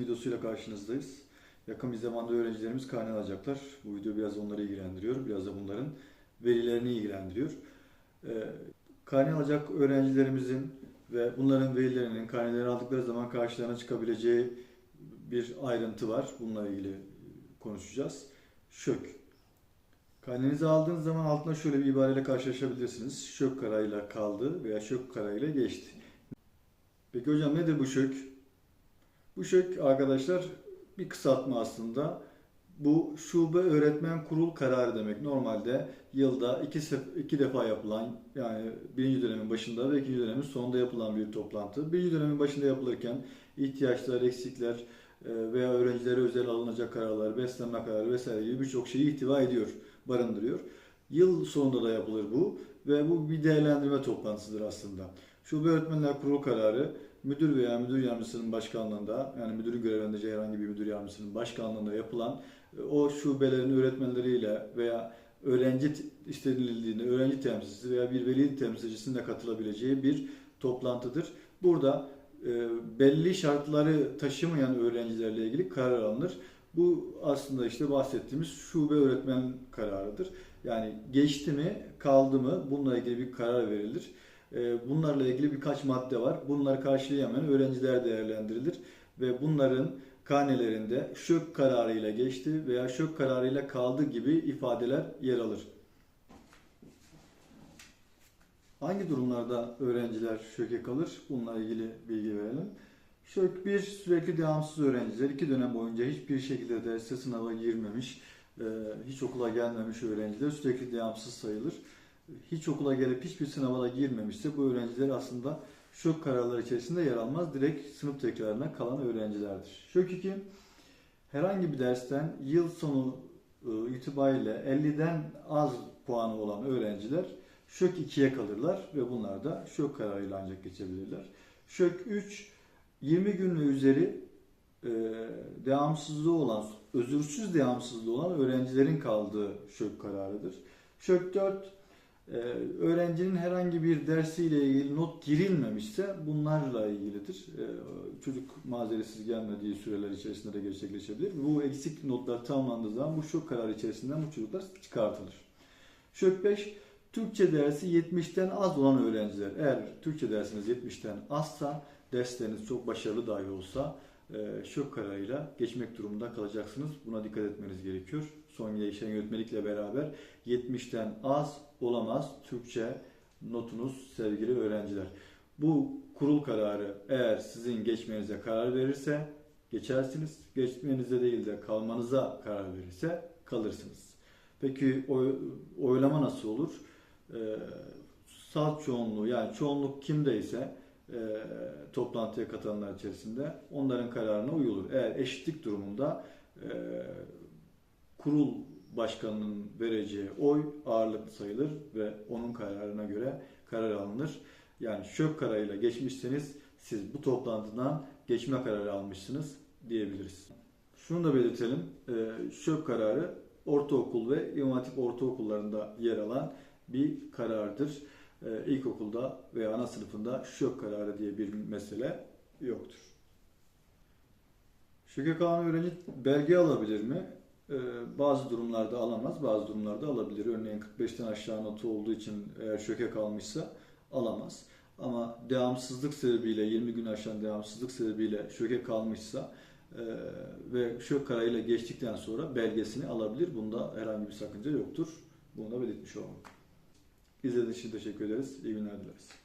videosuyla karşınızdayız. Yakın bir zamanda öğrencilerimiz karne alacaklar. Bu video biraz onları ilgilendiriyor. Biraz da bunların velilerini ilgilendiriyor. Ee, karne alacak öğrencilerimizin ve bunların velilerinin karnelerini aldıkları zaman karşılarına çıkabileceği bir ayrıntı var. Bununla ilgili konuşacağız. Şök. Karnenizi aldığınız zaman altına şöyle bir ibareyle karşılaşabilirsiniz. Şök kararıyla kaldı veya şök kararıyla geçti. Peki hocam nedir bu şök? Bu şök arkadaşlar bir kısaltma aslında. Bu şube öğretmen kurul kararı demek. Normalde yılda iki, iki defa yapılan yani birinci dönemin başında ve ikinci dönemin sonunda yapılan bir toplantı. Birinci dönemin başında yapılırken ihtiyaçlar, eksikler e, veya öğrencilere özel alınacak kararlar, beslenme kararı vesaire gibi birçok şeyi ihtiva ediyor, barındırıyor. Yıl sonunda da yapılır bu ve bu bir değerlendirme toplantısıdır aslında. Şube Öğretmenler Kurulu kararı müdür veya müdür yardımcısının başkanlığında yani müdürün görevlendireceği herhangi bir müdür yardımcısının başkanlığında yapılan e, o şubelerin öğretmenleriyle veya öğrenci istenildiğinde öğrenci temsilcisi veya bir veli temsilcisinin de katılabileceği bir toplantıdır. Burada e, belli şartları taşımayan öğrencilerle ilgili karar alınır. Bu aslında işte bahsettiğimiz şube öğretmen kararıdır. Yani geçti mi, kaldı mı bununla ilgili bir karar verilir. E, Bunlarla ilgili birkaç madde var. Bunları karşılayamayan öğrenciler değerlendirilir ve bunların karnelerinde şök kararıyla geçti veya şök kararıyla kaldı gibi ifadeler yer alır. Hangi durumlarda öğrenciler şöke kalır? Bununla ilgili bilgi verelim. Şök bir sürekli devamsız öğrenciler iki dönem boyunca hiçbir şekilde derse sınava girmemiş, e, hiç okula gelmemiş öğrenciler sürekli devamsız sayılır. Hiç okula gelip hiçbir sınava da girmemişse bu öğrenciler aslında şök kararları içerisinde yer almaz. Direkt sınıf tekrarına kalan öğrencilerdir. Şök 2 herhangi bir dersten yıl sonu e, itibariyle 50'den az puanı olan öğrenciler şök 2'ye kalırlar ve bunlar da şök kararıyla ancak geçebilirler. Şök 3 20 gün ve üzeri e, devamsızlığı olan, özürsüz devamsızlığı olan öğrencilerin kaldığı şök kararıdır. Şök 4 ee, öğrencinin herhangi bir dersiyle ilgili not girilmemişse bunlarla ilgilidir. Ee, çocuk mazeretsiz gelmediği süreler içerisinde de gerçekleşebilir. Bu eksik notlar tamamlandığı zaman bu şok kararı içerisinden bu çocuklar çıkartılır. Şök 5, Türkçe dersi 70'ten az olan öğrenciler. Eğer Türkçe dersiniz 70'ten azsa, dersleriniz çok başarılı dahi olsa e, şok kararıyla geçmek durumunda kalacaksınız. Buna dikkat etmeniz gerekiyor. Son gelişen yönetmelikle beraber 70'ten az olamaz Türkçe notunuz sevgili öğrenciler. Bu kurul kararı eğer sizin geçmenize karar verirse geçersiniz. Geçmenize değil de kalmanıza karar verirse kalırsınız. Peki oy, oylama nasıl olur? Ee, salt çoğunluğu yani çoğunluk kimdeyse e, toplantıya katılanlar içerisinde onların kararına uyulur. Eğer eşitlik durumunda e, kurul başkanının vereceği oy ağırlıklı sayılır ve onun kararına göre karar alınır. Yani şök kararıyla geçmişseniz siz bu toplantıdan geçme kararı almışsınız diyebiliriz. Şunu da belirtelim. e, Şök kararı ortaokul ve İmam Hatip ortaokullarında yer alan bir karardır. E, İlkokulda veya ana sınıfında şök kararı diye bir mesele yoktur. Şöke kalan öğrenci belge alabilir mi? Ee, bazı durumlarda alamaz, bazı durumlarda alabilir. Örneğin 45'ten aşağı notu olduğu için eğer şöke kalmışsa alamaz. Ama devamsızlık sebebiyle, 20 gün aşan devamsızlık sebebiyle şöke kalmışsa e, ve şök kararıyla geçtikten sonra belgesini alabilir. Bunda herhangi bir sakınca yoktur. Bunu da belirtmiş olalım. İzlediğiniz için teşekkür ederiz. İyi günler dileriz.